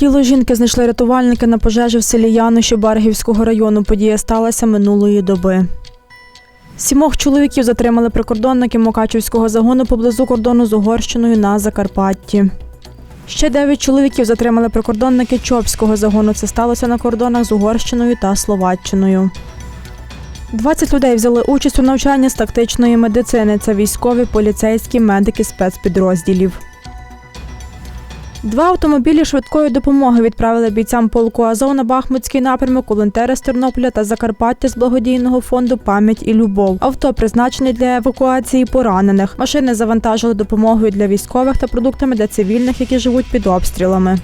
Тіло жінки знайшли рятувальники на пожежі в селі Яноші Баргівського району. Подія сталася минулої доби. Сімох чоловіків затримали прикордонники Мукачівського загону поблизу кордону з Угорщиною на Закарпатті. Ще дев'ять чоловіків затримали прикордонники Чопського загону. Це сталося на кордонах з Угорщиною та Словаччиною. 20 людей взяли участь у навчанні з тактичної медицини. Це військові, поліцейські, медики спецпідрозділів. Два автомобілі швидкої допомоги відправили бійцям полку Азов на Бахмутський напрямок, волонтери з Тернополя та Закарпаття з благодійного фонду Пам'ять і любов. Авто призначені для евакуації поранених. Машини завантажили допомогою для військових та продуктами для цивільних, які живуть під обстрілами.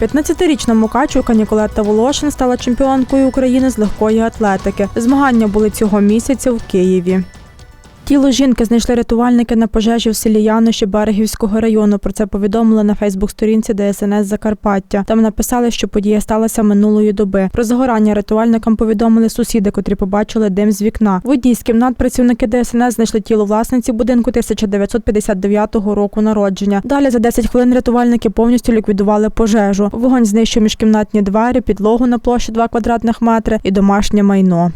15-річна Мукачівка Ніколета Волошин стала чемпіонкою України з легкої атлетики. Змагання були цього місяця в Києві. Тіло жінки знайшли рятувальники на пожежі в селі Яноші Берегівського району. Про це повідомили на Фейсбук-сторінці ДСНС Закарпаття. Там написали, що подія сталася минулої доби. Про загорання рятувальникам повідомили сусіди, котрі побачили дим з вікна. В одній з кімнат працівники ДСНС знайшли тіло власниці будинку 1959 року народження. Далі за 10 хвилин рятувальники повністю ліквідували пожежу. Вогонь знищив міжкімнатні двері, підлогу на площі 2 квадратних метри і домашнє майно.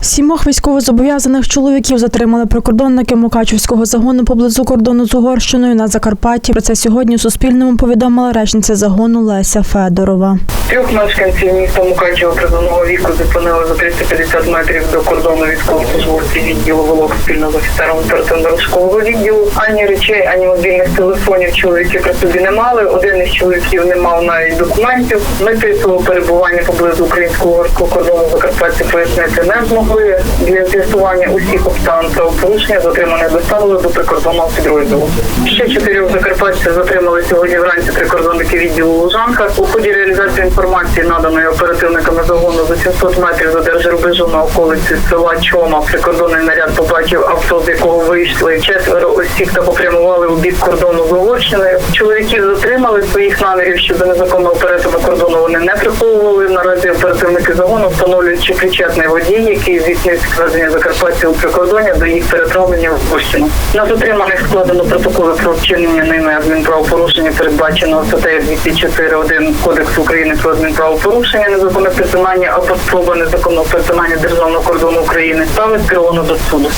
Сімох військовозобов'язаних чоловіків затримали прикордонники Мукачівського загону поблизу кордону з Угорщиною на Закарпатті. Про це сьогодні Суспільному повідомила речниця загону Леся Федорова. Трьох мешканців міста Мукачева призовного віку зупинили за 350 метрів до кордону військовослужбовців відділу ВОЛОК спільно з офіцером оперативно-розшукового відділу. Ані речей, ані мобільних телефонів чоловіки при собі не мали. Один із чоловіків не мав навіть документів. Мети свого перебування поблизу українсько-угорського кордону Закарпаття пояснити не змогли. Для з'ясування усіх обставин правопорушення затриманих доставили до прикордонного підрозділу. Ще чотирьох закарпатців затримали сьогодні вранці прикордонники відділу Лужанка. У ході реалізації інформації, наданої оперативниками загону за 700 метрів до держрубежу на околиці села Чома, прикордонний наряд побачив авто, з якого вийшли четверо осіб та попрямували у бік кордону з Угорщиною. Чоловіків затримали своїх намірів щодо незаконного перетину кордону. Вони не приховували. Наразі оперативники загону встановлюють, чи причетний водій, який здійснив складення Закарпаття у прикордоння до їх перетравлення в Угорщину. На затриманих складено протоколи про вчинення ними адмінправопорушення, передбаченого статтею 204.1 Кодексу України про адмінправопорушення, незаконне притримання або спроба незаконного притримання державного кордону України ставить скеровано до суду.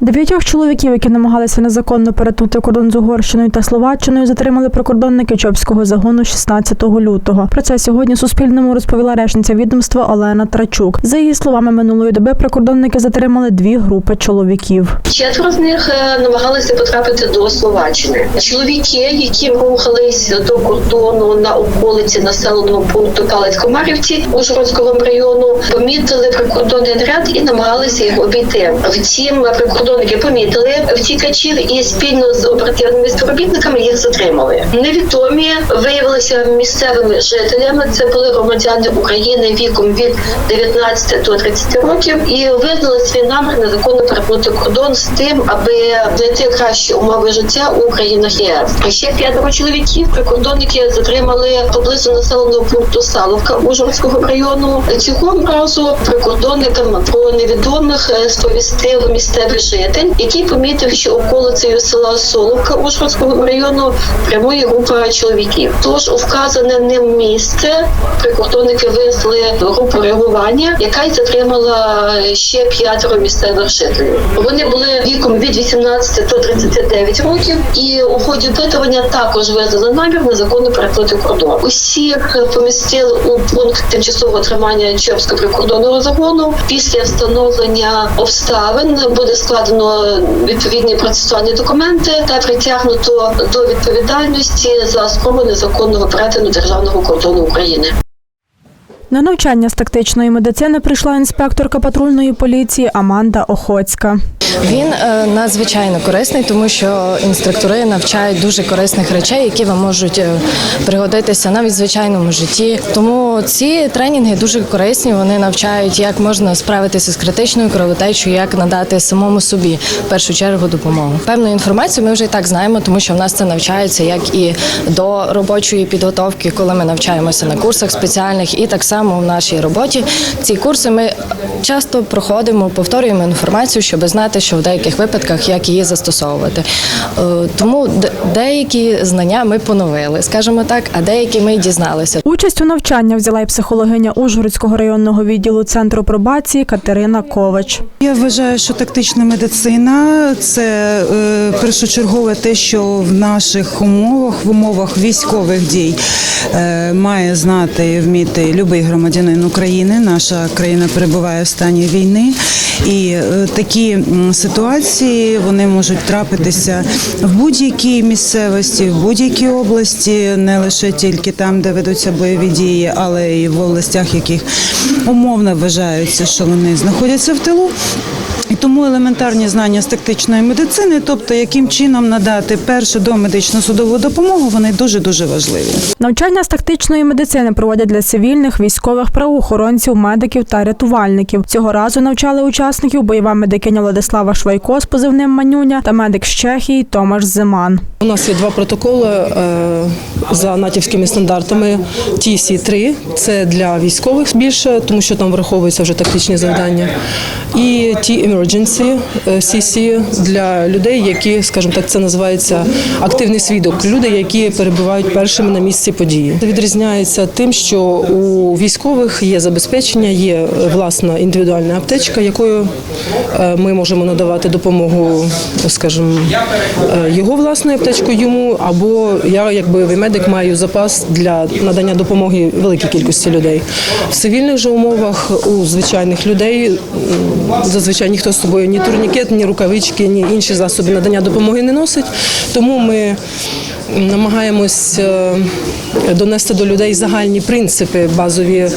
Дев'ятьох чоловіків, які намагалися незаконно перетнути кордон з Угорщиною та Словаччиною, затримали прикордонники Чопського загону 16 лютого. Про це сьогодні Суспільному розповіла речниця відомства Олена Трачук. За її словами, минулої доби прикордонники затримали дві групи чоловіків. Четверо з них е, намагалися потрапити до Словаччини. Чоловіки, які рухались до кордону на околиці населеного пункту Калець-Комарівці Ужгородського району, помітили прикордонний наряд і намагалися їх обійти. Втім, прикордонники помітили втікачів і спільно з оперативними співробітниками їх затримали. Невідомі виявилися місцевими жителями. Це були громадяни України віком від 19 до 30 років і визнали свій намір незаконно перетнути кордон з тим, аби знайти кращі умови життя у країнах ЄС. Ще п'ятеро чоловіків прикордонники затримали поблизу населеного пункту Саловка Ужгородського району. Цього разу прикордонникам про невідомих е, сповістив місцевий житель, який помітив, що околицею села Соловка Ужгородського району прямує група чоловіків. Тож у вказане ним місце прикордонники винесли групу реагування, яка й затримала ще п'ятеро місцевих жителів. Вони були віком від 18 до 39 років, і у ході опитування також визнали намір незаконно перетнути кордон. Усіх помістили у пункт тимчасового тримання Чопського прикордонного загону. Після встановлення обставин буде складено відповідні процесуальні документи та притягнуто до відповідальності за спробу незаконного перетину державного кордону України. На навчання з тактичної медицини прийшла інспекторка патрульної поліції Аманда Охоцька. Він е, надзвичайно корисний, тому що інструктори навчають дуже корисних речей, які вам можуть е, пригодитися навіть в звичайному житті. Тому ці тренінги дуже корисні. Вони навчають, як можна справитися з критичною кровотечею, як надати самому собі в першу чергу допомогу. Певну інформацію ми вже і так знаємо, тому що в нас це навчається як і до робочої підготовки, коли ми навчаємося на курсах спеціальних, і так само в нашій роботі. Ці курси ми часто проходимо, повторюємо інформацію, щоб знати, що в деяких випадках як її застосовувати. Е, Тому деякі знання ми поновили, скажімо так, а деякі ми й дізналися. Участь у навчання взяла й психологиня Ужгородського районного відділу центру пробації Катерина Ковач. Я вважаю, що тактична медицина це е, першочергове те, що в наших умовах, в умовах військових дій е, має знати і вміти будь-який громадянин України. Наша країна перебуває в стані війни, і такі ситуації вони можуть трапитися в будь-якій місцевості, в будь-якій області, не лише тільки там, де ведуться бойові дії, але й в областях, яких умовно вважаються, що вони знаходяться в тилу. Тому елементарні знання з тактичної медицини, тобто яким чином надати першу домедичну судову допомогу, вони дуже дуже важливі. Навчання з тактичної медицини проводять для цивільних, військових, правоохоронців, медиків та рятувальників. Цього разу навчали учасників бойова медикиня Владислава Швайко з позивним Манюня та медик з Чехії Томаш Зиман. У нас є два протоколи е, за натівськими стандартами. TC3 – це для військових більше, тому що там враховуються вже тактичні завдання. І T-Emergency е, CC для людей, які, скажімо так, це називається активний свідок. Люди, які перебувають першими на місці події. Це відрізняється тим, що у військових є забезпечення, є е, власна індивідуальна аптечка, якою е, ми можемо надавати допомогу, скажімо, е, його власною аптечкою йому, або я, як бойовий медик, маю запас для надання допомоги великій кількості людей. В цивільних же умовах у звичайних людей зазвичай ніхто з собою ні турнікет, ні рукавички, ні інші засоби надання допомоги не носить. Тому ми намагаємось е, донести до людей загальні принципи базові.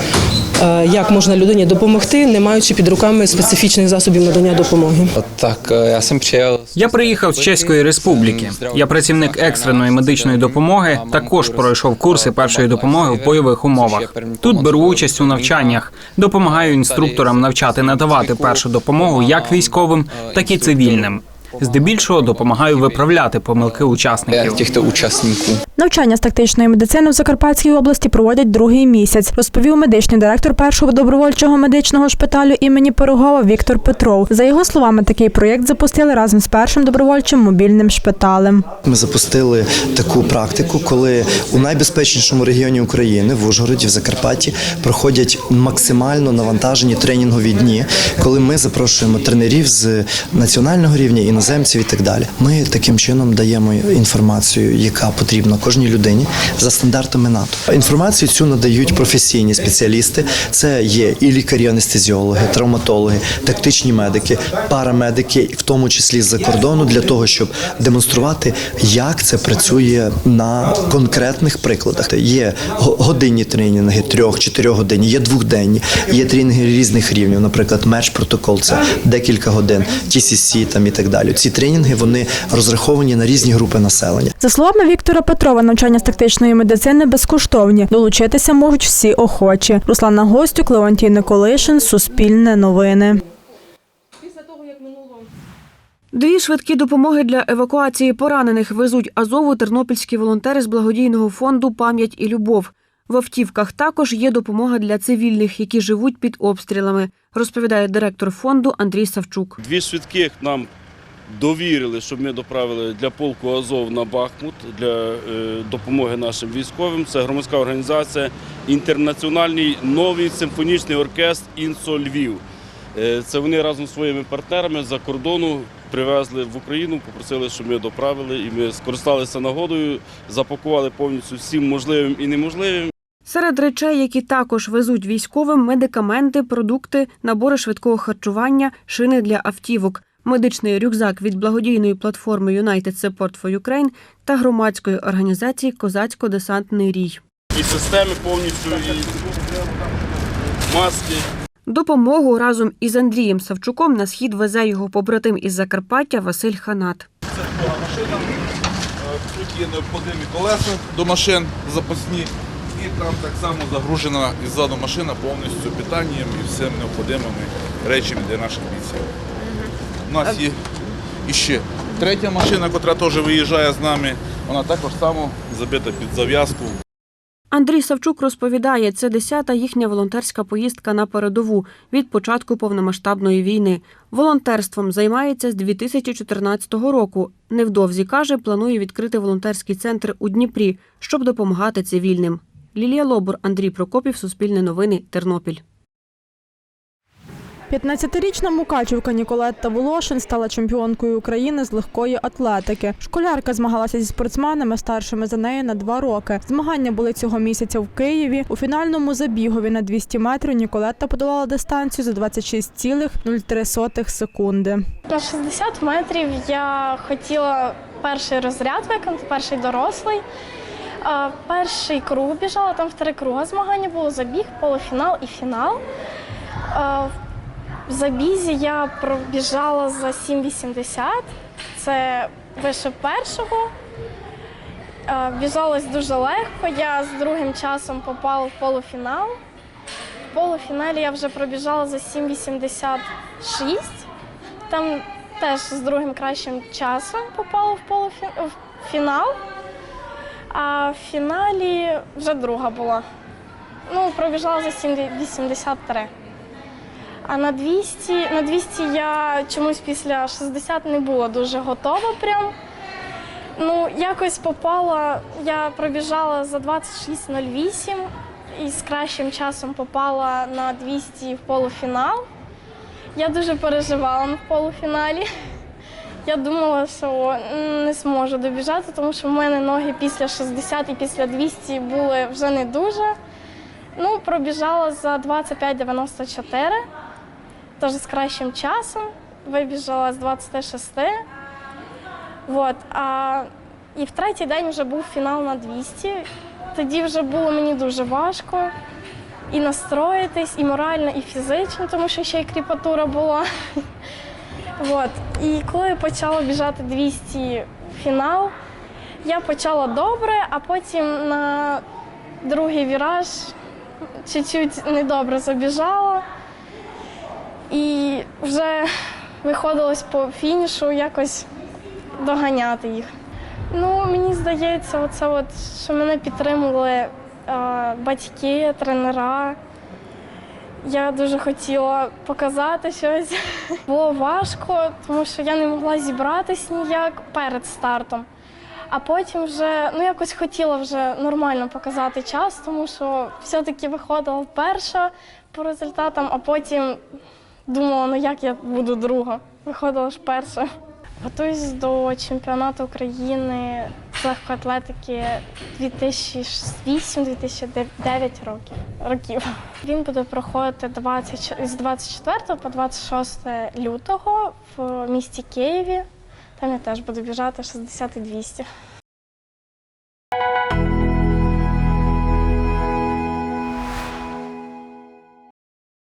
Е, Як можна людині допомогти, не маючи під руками специфічних засобів надання допомоги? Так, е, я сам приїхав. Я приїхав з Чеської Республіки. Я працівник екстреної медичної допомоги. Також пройшов курси першої допомоги в бойових умовах. Тут беру участь у навчаннях, допомагаю інструкторам навчати надавати першу допомогу як військовим, так і цивільним. Здебільшого допомагаю виправляти помилки учасників. Těchto účastníků. Навчання з тактичної медицини в Закарпатській області проводять другий місяць, розповів медичний директор першого добровольчого медичного шпиталю імені Пирогова Віктор Петров. За його словами, такий проєкт запустили разом з першим добровольчим мобільним шпиталем. Ми запустили таку практику, коли у найбезпечнішому регіоні України, в Ужгороді, в Закарпатті, проходять максимально навантажені тренінгові дні, коли ми запрошуємо тренерів з національного рівня, іноземців і так далі. Ми таким чином даємо інформацію, яка потрібна кожній людині за стандартами НАТО. Інформацію цю надають професійні спеціалісти. Це є і лікарі-анестезіологи, травматологи, тактичні медики, парамедики, в тому числі з-за кордону, для того, щоб демонструвати, як це працює на конкретних прикладах. Є го- годинні тренінги, трьох, чотирьох годинні, є двохденні, є тренінги різних рівнів. Наприклад, меч протокол це декілька годин, TCC там і так далі. Ці тренінги вони розраховані на різні групи населення. За словами Віктора Петрова, навчання з тактичної медицини безкоштовні. Долучитися можуть всі охочі. Руслана Гостюк, Леонтій Николишин, Суспільне новини. Дві швидкі допомоги для евакуації поранених везуть Азову тернопільські волонтери з благодійного фонду Пам'ять і любов. В автівках також є допомога для цивільних, які живуть під обстрілами, розповідає директор фонду Андрій Савчук. Дві швидких нам довірили, щоб ми доправили для полку Азов на Бахмут для е, допомоги нашим військовим. Це громадська організація Інтернаціональний новий симфонічний оркестр Інсо Львів. Е, Це вони разом зі своїми партнерами за кордону привезли в Україну, попросили, щоб ми доправили, і ми скористалися нагодою, запакували повністю всім можливим і неможливим. Серед речей, які також везуть військовим, медикаменти, продукти, набори швидкого харчування, шини для автівок, медичний рюкзак від благодійної платформи United Support for Ukraine та громадської організації Козацько-десантний рій. І системи повністю, і маски. Допомогу разом із Андрієм Савчуком на схід везе його побратим із Закарпаття Василь Ханат. Це Тут є необхідні колеса до машин запасні, і там так само загружена іззаду машина повністю питанням і всім необхідними речами для наших бійців. У нас є іще третя машина, яка теж виїжджає з нами. Вона також само забита під зав'язку. Андрій Савчук розповідає, це десята їхня волонтерська поїздка на передову від початку повномасштабної війни. Волонтерством займається з 2014 року. Невдовзі каже, планує відкрити волонтерський центр у Дніпрі, щоб допомагати цивільним. Лілія Лобур, Андрій Прокопів, Суспільне новини, Тернопіль. 15-річна мукачівка Ніколетта Волошин стала чемпіонкою України з легкої атлетики. Школярка змагалася зі спортсменами старшими за неї на два роки. Змагання були цього місяця в Києві. У фінальному забігові на 200 метрів Ніколетта подолала дистанцію за 26,03 секунди. На 60 метрів я хотіла перший розряд виконати, перший дорослий. Перший круг біжала, там в три круги змагання було забіг, полуфінал і фінал. В забізі я пробіжала за 7,80. Це вище першого. А, Біжалось дуже легко. Я з другим часом попала в полуфінал. В полуфіналі я вже пробіжала за 7,86. Там теж з другим кращим часом попала в полуфінал. Фінал. А в фіналі вже друга була. Ну, пробіжала за 7,83. А на 200, на 200 я чомусь після 60 не була дуже готова прям. Ну, якось попала, я пробіжала за 26.08 і з кращим часом попала на 200 в полуфінал. Я дуже переживала в полуфіналі. Я думала, що не зможу добіжати, тому що в мене ноги після 60 і після 200 були вже не дуже. Ну, пробіжала за 25,94, теж з кращим часом. Вибіжала з 26. Вот. А, і в третій день вже був фінал на 200. Тоді вже було мені дуже важко і настроїтись, і морально, і фізично, тому що ще й кріпатура була. Вот. І коли почала біжати 200 фінал, я почала добре, а потім на другий віраж чуть-чуть недобре забіжала. І вже виходилось по фінішу якось доганяти їх. Ну, мені здається, оце от, що мене підтримували е, батьки, тренера. Я дуже хотіла показати щось. Було важко, тому що я не могла зібратись ніяк перед стартом. А потім вже ну якось хотіла вже нормально показати час, тому що все-таки виходила перша по результатам, а потім думала, ну як я буду друга. Виходила ж перша. Готуюсь до чемпіонату України з легкоатлетики 2008-2009 років. років. Він буде проходити 20, з 24 по 26 лютого в місті Києві. Там я теж буду біжати 60 і 200.